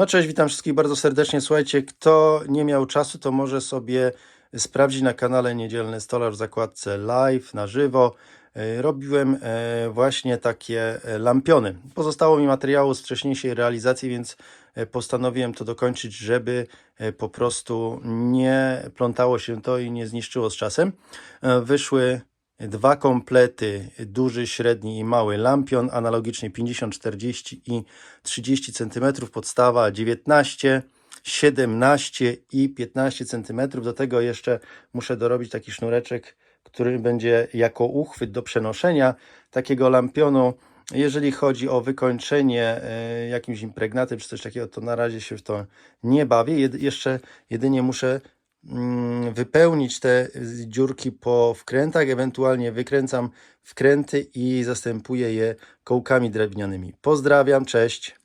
No cześć, witam wszystkich bardzo serdecznie. Słuchajcie, kto nie miał czasu, to może sobie sprawdzić na kanale Niedzielny Stolarz w zakładce live, na żywo. E, Robiłem e, właśnie takie e, lampiony. Pozostało mi materiału z wcześniejszej realizacji, więc postanowiłem to dokończyć, żeby po prostu nie plątało się to i nie zniszczyło z czasem. Wyszły dwa komplety, duży, średni i mały lampion, analogicznie 50, 40 i 30 cm, podstawa 19, 17 i 15 cm. Do tego jeszcze muszę dorobić taki sznureczek, który będzie jako uchwyt do przenoszenia takiego lampionu. Jeżeli chodzi o wykończenie e, jakimś impregnatem czy coś takiego, to na razie się w to nie bawię. Jeszcze jedynie muszę wypełnić te y, dziurki po wkrętach, ewentualnie wykręcam wkręty i zastępuję je kołkami drewnianymi. Pozdrawiam, cześć.